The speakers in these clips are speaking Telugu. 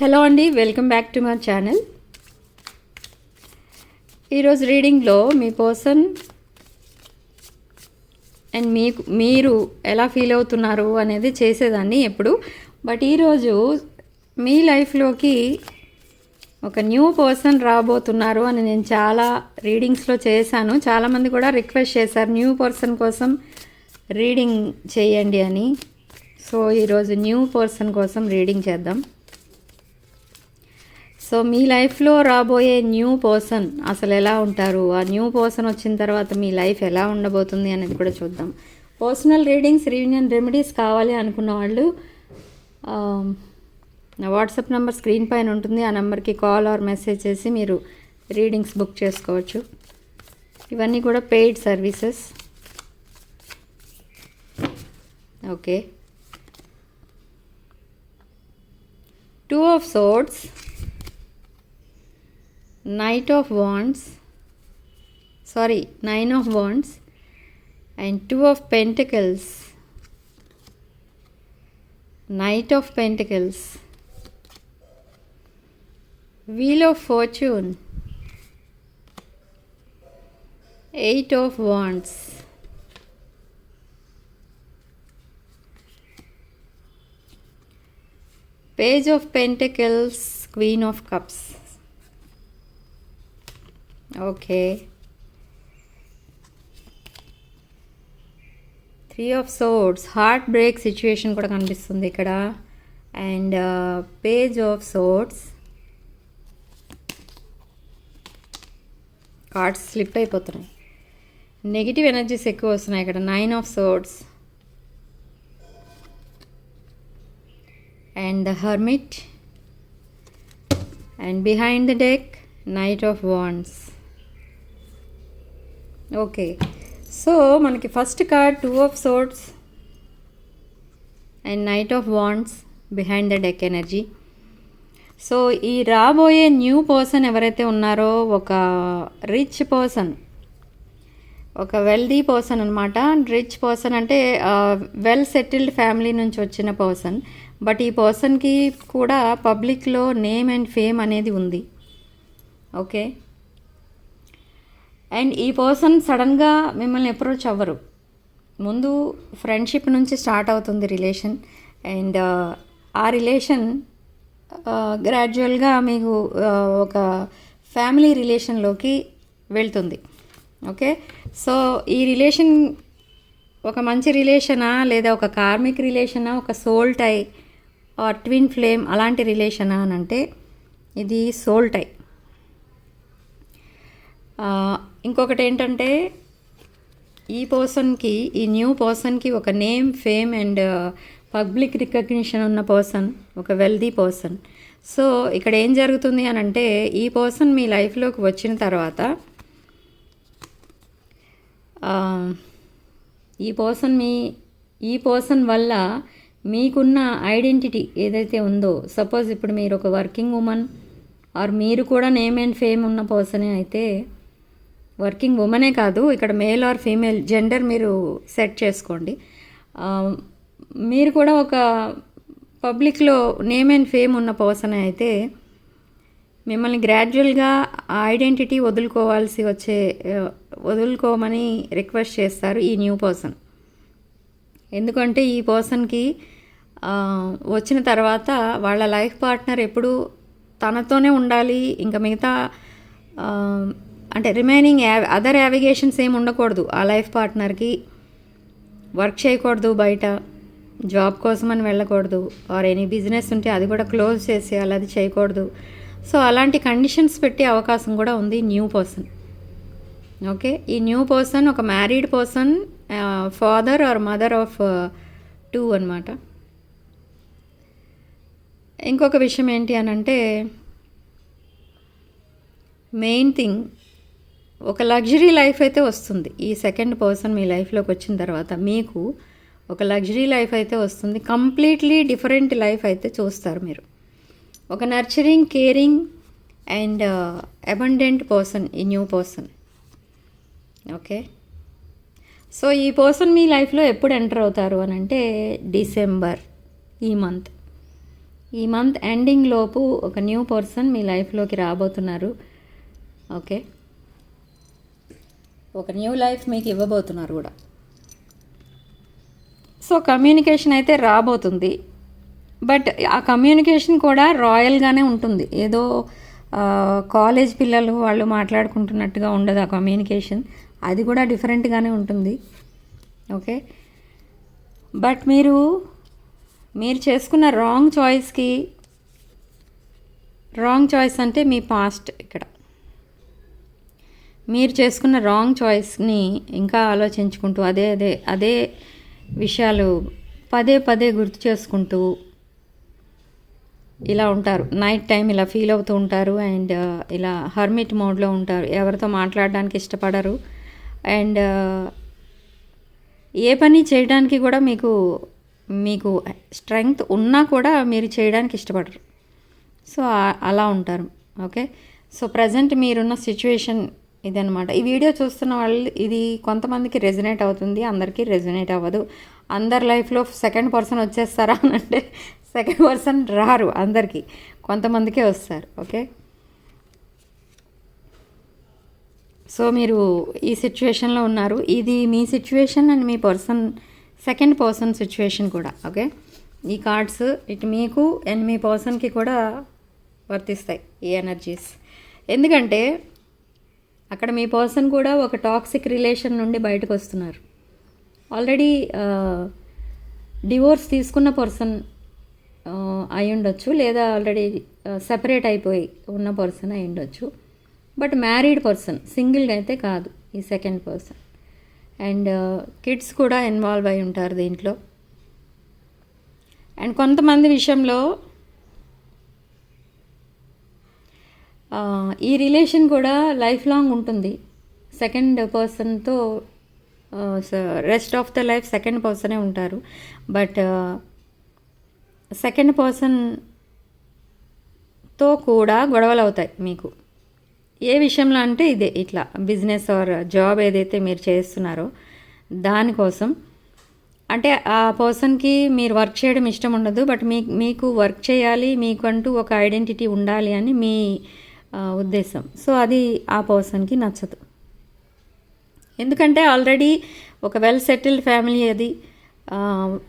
హలో అండి welcome back to my channel. ఈరోజు రీడింగ్లో మీ పర్సన్ అండ్ మీకు మీరు ఎలా ఫీల్ అవుతున్నారు అనేది చేసేదాన్ని ఎప్పుడు. బట్ ఈరోజు మీ లైఫ్లోకి ఒక న్యూ పర్సన్ రాబోతున్నారు అని నేను చాలా రీడింగ్స్లో చేశాను. చాలామంది కూడా రిక్వెస్ట్ చేశారు న్యూ పర్సన్ కోసం రీడింగ్ చేయండి అని. సో ఈరోజు న్యూ పర్సన్ కోసం రీడింగ్ చేద్దాం. సో మీ లైఫ్లో రాబోయే న్యూ పర్సన్ అసలు ఎలా ఉంటారు? ఆ న్యూ పర్సన్ వచ్చిన తర్వాత మీ లైఫ్ ఎలా ఉండబోతుంది అనేది కూడా చూద్దాం. పర్సనల్ రీడింగ్స్ రీయూనియన్ రెమెడీస్ కావాలి అనుకున్న వాళ్ళు నా వాట్సాప్ నెంబర్ స్క్రీన్ పైన ఉంటుంది. ఆ నెంబర్కి కాల్ ఆర్ మెసేజ్ చేసి మీరు రీడింగ్స్ బుక్ చేసుకోవచ్చు. ఇవన్నీ కూడా paid services. Okay. Two of swords Knight of Wands, sorry, Nine of Wands, and Two of Pentacles, Knight of Pentacles, Wheel of Fortune, Eight of Wands. Page of Pentacles, Queen of Cups. Okay. Three of swords heart break situation కూడా కనిపిస్తుంది ఇక్కడ. And page of swords cards slip అయిపోతున్నాయి. నెగిటివ్ ఎనర్జీస్ ఎక్కువ వస్తున్నాయి ఇక్కడ. Nine of swords and the hermit and behind the deck knight of wands okay so మనకి first card two of swords and knight of wands behind the deck energy so ఈ రాబోయే న్యూ పర్సన్ ఎవరైతే ఉన్నారో ఒక రిచ్ పర్సన్ ఒక వెల్దీ పర్సన్ అనమాట రిచ్ పర్సన్ అంటే వెల్ సెటిల్డ్ ఫ్యామిలీ నుంచి వచ్చిన పర్సన్ బట్ ఈ పర్సన్కి కూడా పబ్లిక్లో నేమ్ అండ్ ఫేమ్ అనేది ఉంది. ఓకే అండ్ ఈ పర్సన్ సడన్గా మిమ్మల్ని అప్రోచ్ అవ్వరు. ముందు ఫ్రెండ్షిప్ నుంచి స్టార్ట్ అవుతుంది రిలేషన్ అండ్ ఆ రిలేషన్ గ్రాడ్యువల్గా మీకు ఒక ఫ్యామిలీ రిలేషన్లోకి వెళ్తుంది. ఓకే సో ఈ రిలేషన్ ఒక మంచి రిలేషనా లేదా ఒక కార్మిక్ రిలేషనా ఒక soul tie or twin flame అలాంటి రిలేషనా అని అంటే ఇది సోల్ టై ఇంకొకటి ఏంటంటే ఈ పర్సన్కి ఈ న్యూ పర్సన్కి ఒక name fame and public recognition ఉన్న పర్సన్ ఒక వెల్దీ పర్సన్. సో ఇక్కడ ఏం జరుగుతుంది అని అంటే ఈ పర్సన్ మీ లైఫ్లోకి వచ్చిన తర్వాత ఈ పర్సన్ మీ ఈ పర్సన్ వల్ల మీకున్న ఐడెంటిటీ ఏదైతే ఉందో సపోజ్ ఇప్పుడు మీరు ఒక వర్కింగ్ ఉమెన్ ఆర్ మీరు కూడా నేమ్ అండ్ ఫేమ్ ఉన్న పర్సనే అయితే వర్కింగ్ ఉమెనే కాదు ఇక్కడ మేల్ ఆర్ ఫీమేల్ జెండర్ మీరు సెట్ చేసుకోండి. మీరు కూడా ఒక పబ్లిక్లో నేమ్ అండ్ ఫేమ్ ఉన్న పర్సన్ అయితే మిమ్మల్ని గ్రాడ్యువల్గా ఐడెంటిటీ వదులుకోవాల్సి వచ్చే వదులుకోమని రిక్వెస్ట్ చేస్తారు ఈ న్యూ పర్సన్. ఎందుకంటే ఈ పర్సన్కి వచ్చిన తర్వాత వాళ్ళ లైఫ్ పార్ట్నర్ ఎప్పుడు తనతోనే ఉండాలి ఇంకా మిగతా అంటే రిమైనింగ్ అదర్ యావిగేషన్స్ ఏమి ఉండకూడదు. ఆ లైఫ్ పార్ట్నర్కి వర్క్ చేయకూడదు బయట. జాబ్ కోసం అని వెళ్ళకూడదు. ఆర్ ఎనీ బిజినెస్ ఉంటే అది కూడా క్లోజ్ చేసేయాలి అది చేయకూడదు. సో అలాంటి కండిషన్స్ పెట్టే అవకాశం కూడా ఉంది న్యూ పర్సన్ ఓకే ఈ న్యూ పర్సన్ ఒక married person father or mother of two అనమాట ఇంకొక విషయం ఏంటి అని అంటే మెయిన్ థింగ్ ఒక లగ్జరీ లైఫ్ అయితే వస్తుంది. ఈ సెకండ్ పర్సన్ మీ లైఫ్లోకి వచ్చిన తర్వాత మీకు ఒక లగ్జరీ లైఫ్ అయితే వస్తుంది. కంప్లీట్లీ డిఫరెంట్ లైఫ్ అయితే చూస్తారు మీరు. ఒక nurturing caring and abundant person ఈ న్యూ పర్సన్ ఓకే సో ఈ పర్సన్ మీ లైఫ్లో ఎప్పుడు ఎంటర్ అవుతారు అని అంటే డిసెంబర్ ఈ మంత్ ఈ మంత్ ఎండింగ్ లోపు ఒక న్యూ పర్సన్ మీ లైఫ్లోకి రాబోతున్నారు. ఓకే ఒక న్యూ లైఫ్ మీకు ఇవ్వబోతున్నారు కూడా. సో కమ్యూనికేషన్ అయితే రాబోతుంది. బట్ ఆ కమ్యూనికేషన్ కూడా రాయల్గానే ఉంటుంది. ఏదో కాలేజ్ పిల్లలు వాళ్ళు మాట్లాడుకుంటున్నట్టుగా ఉండదు ఆ కమ్యూనికేషన్. అది కూడా డిఫరెంట్గానే ఉంటుంది. ఓకే? బట్ మీరు మీరు చేసుకున్న రాంగ్ చాయిస్కి రాంగ్ చాయిస్ అంటే మీ పాస్ట్ ఇక్కడ. మీరు చేసుకున్న రాంగ్ చాయిస్ని ఇంకా ఆలోచించుకుంటూ అదే అదే అదే విషయాలు పదే పదే గుర్తు చేసుకుంటూ ఇలా ఉంటారు. నైట్ టైం ఇలా ఫీల్ అవుతూ ఉంటారు అండ్ uh, ఇలా హర్మిట్ మోడ్లో ఉంటారు. ఎవరితో మాట్లాడడానికి ఇష్టపడరు. అండ్ uh, ఏ పని చేయడానికి కూడా మీకు మీకు స్ట్రెంగ్త్ ఉన్నా కూడా మీరు చేయడానికి ఇష్టపడరు. సో అలా ఉంటారు. ఓకే సో ప్రజెంట్ మీరున్న సిచ్యువేషన్ ఇదనమాట ఈ వీడియో చూస్తున్న వాళ్ళు ఇది కొంతమందికి రెజనేట్ అవుతుంది అందరికీ రెజనేట్ అవ్వదు. అందరి లైఫ్లో సెకండ్ పర్సన్ వచ్చేస్తారా అని అంటే సెకండ్ పర్సన్ రారు అందరికీ. కొంతమందికే వస్తారు ఓకే? సో మీరు ఈ సిచ్యువేషన్లో ఉన్నారు. ఇది మీ సిచ్యువేషన్ అండ్ మీ పర్సన్ సెకండ్ పర్సన్ సిచ్యువేషన్ కూడా ఓకే? ఈ కార్డ్స్ ఇటు మీకు అండ్ మీ పర్సన్కి కూడా వర్తిస్తాయి ఈ ఎనర్జీస్. ఎందుకంటే అక్కడ మీ పర్సన్ కూడా ఒక టాక్సిక్ రిలేషన్ నుండి బయటకు వస్తున్నారు. ఆల్రెడీ డివోర్స్ తీసుకున్న పర్సన్ అయి ఉండొచ్చు లేదా ఆల్రెడీ సెపరేట్ అయిపోయి ఉన్న పర్సన్ అయి ఉండొచ్చు. బట్ మ్యారీడ్ పర్సన్ సింగిల్గా అయితే కాదు ఈ సెకండ్ పర్సన్. అండ్ కిడ్స్ కూడా ఇన్వాల్వ్ అయి ఉంటారు దీంట్లో. అండ్ కొంతమంది విషయంలో ఆ, ఈ రిలేషన్ కూడా లైఫ్ లాంగ్ ఉంటుంది. సెకండ్ పర్సన్తో rest of the life second పర్సనే ఉంటారు. బట్ సెకండ్ పర్సన్తో కూడా గొడవలు అవుతాయి మీకు. ఏ విషయంలో అంటే ఇదే ఇట్లా బిజినెస్ ఆర్ జాబ్ ఏదైతే మీరు చేస్తున్నారో దానికోసం. అంటే ఆ పర్సన్కి మీరు వర్క్ చేయడం ఇష్టం ఉండదు బట్ మీ మీకు వర్క్ చేయాలి మీకంటూ ఒక ఐడెంటిటీ ఉండాలి అని మీ ఉద్దేశం. సో అది ఆ పర్సన్కి నచ్చదు. ఎందుకంటే ఆల్రెడీ ఒక వెల్ సెటిల్డ్ ఫ్యామిలీ అది.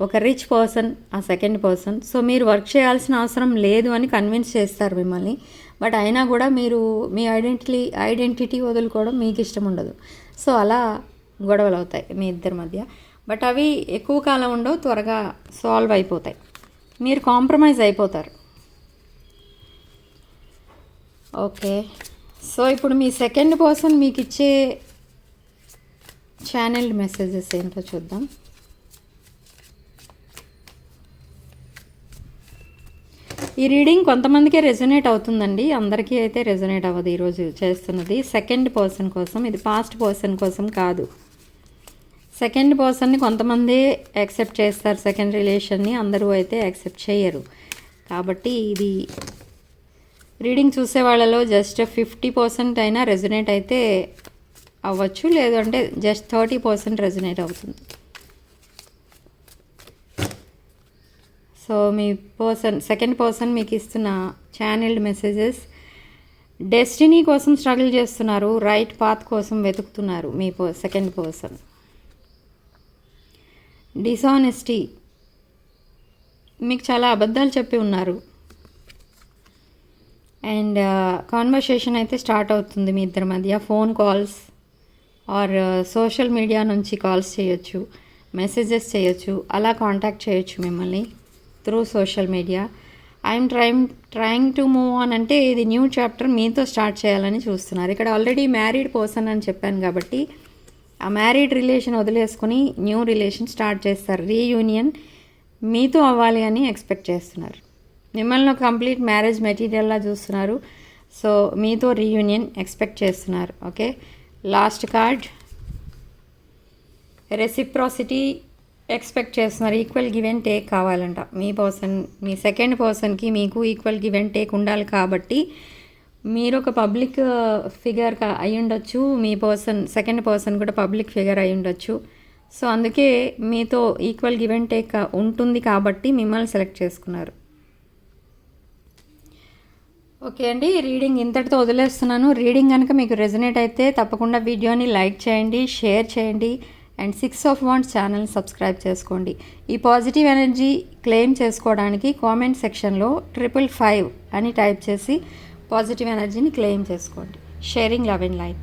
ఒక రిచ్ పర్సన్ ఆ సెకండ్ పర్సన్. సో మీరు వర్క్ చేయాల్సిన అవసరం లేదు అని కన్విన్స్ చేస్తారు మిమ్మల్ని. బట్ అయినా కూడా మీరు మీ ఐడెంటిటీ ఐడెంటిటీ వదులుకోవడం మీకు ఇష్టం ఉండదు. సో అలా గొడవలు అవుతాయి మీ ఇద్దరి మధ్య. బట్ అవి ఎక్కువ కాలం ఉండవు త్వరగా సాల్వ్ అయిపోతాయి. మీరు కాంప్రమైజ్ అయిపోతారు. ఓకే. సో ఇప్పుడు మీ సెకండ్ పర్సన్ మీకు ఇచ్చే ఛానల్ మెసేజెస్ ఏంటో చూద్దాం. ఈ రీడింగ్ కొంతమందికే రెజొనేట్ అవుతుందండి. అందరికీ అయితే రెజొనేట్ అవ్వదు ఈరోజు చేస్తున్నది. సెకండ్ పర్సన్ కోసం ఇది పాస్ట్ పర్సన్ కోసం కాదు. సెకండ్ పర్సన్ని కొంతమంది యాక్సెప్ట్ చేస్తారు. సెకండ్ రిలేషన్ని అందరూ అయితే యాక్సెప్ట్ చేయరు. కాబట్టి ఇది రీడింగ్ చూసే వాళ్ళలో జస్ట్ ఫిఫ్టీ పర్సెంట్ అయినా రెజనేట్ అయితే అవ్వచ్చు లేదంటే జస్ట్ థర్టీ పర్సెంట్ రెజినేట్ అవుతుంది. సో మీ పర్సన్ సెకండ్ పర్సన్ మీకు ఇస్తున్న ఛానల్డ్ మెసేజెస్ డెస్టినీ కోసం స్ట్రగుల్ చేస్తున్నారు రైట్ పాత్ కోసం వెతుకుతున్నారు మీ సెకండ్ పర్సన్. డిసానెస్టీ మీకు చాలా అబద్ధాలు చెప్పి ఉన్నారు. అండ్ కాన్వర్సేషన్ అయితే స్టార్ట్ అవుతుంది మీ ఇద్దరి మధ్య. Phone calls or social media నుంచి కాల్స్ చేయొచ్చు మెసేజెస్ చేయొచ్చు అలా కాంటాక్ట్ చేయొచ్చు మిమ్మల్ని through social media I'm trying trying to move on అంటే ఇది న్యూ చాప్టర్ మీతో స్టార్ట్ చేయాలని చూస్తున్నారు. ఇక్కడ ఆల్రెడీ మ్యారీడ్ పర్సన్ అని చెప్పాను కాబట్టి ఆ మ్యారీడ్ రిలేషన్ వదిలేసుకుని న్యూ రిలేషన్ స్టార్ట్ చేస్తారు. రీయూనియన్ మీతో అవ్వాలి అని ఎక్స్పెక్ట్ చేస్తున్నారు. మిమ్మల్ని కంప్లీట్ మ్యారేజ్ మెటీరియల్లా చూస్తున్నారు. సో మీతో రీయూనియన్ ఎక్స్పెక్ట్ చేస్తున్నారు. Okay? Last card. Reciprocity expect చేస్తున్నారు. ఈక్వల్ గివ్ అండ్ టేక్ కావాలంట. మీ పర్సన్ మీ సెకండ్ పర్సన్కి మీకు ఈక్వల్ గివ్ అండ్ టేక్ ఉండాలి కాబట్టి మీరు ఒక పబ్లిక్ uh, ఫిగర్ అయి ఉండొచ్చు. మీ పర్సన్ సెకండ్ పర్సన్ కూడా పబ్లిక్ ఫిగర్ అయి ఉండొచ్చు. సో అందుకే మీతో ఈక్వల్ గివ్ అండ్ టేక్ ఉంటుంది కాబట్టి మిమ్మల్ని సెలెక్ట్ చేసుకున్నారు. ఓకే అండి రీడింగ్ ఇంతటితో వదిలేస్తున్నాను. రీడింగ్ కనుక మీకు రెజనేట్ అయితే తప్పకుండా వీడియోని లైక్ చేయండి షేర్ చేయండి and six of wands channel subscribe చేసుకోండి. ఈ పాజిటివ్ ఎనర్జీ క్లెయిమ్ చేసుకోవడానికి కామెంట్ సెక్షన్లో ట్రిపుల్ ఫైవ్ అని టైప్ చేసి పాజిటివ్ ఎనర్జీని క్లెయిమ్ చేసుకోండి. Sharing love and life.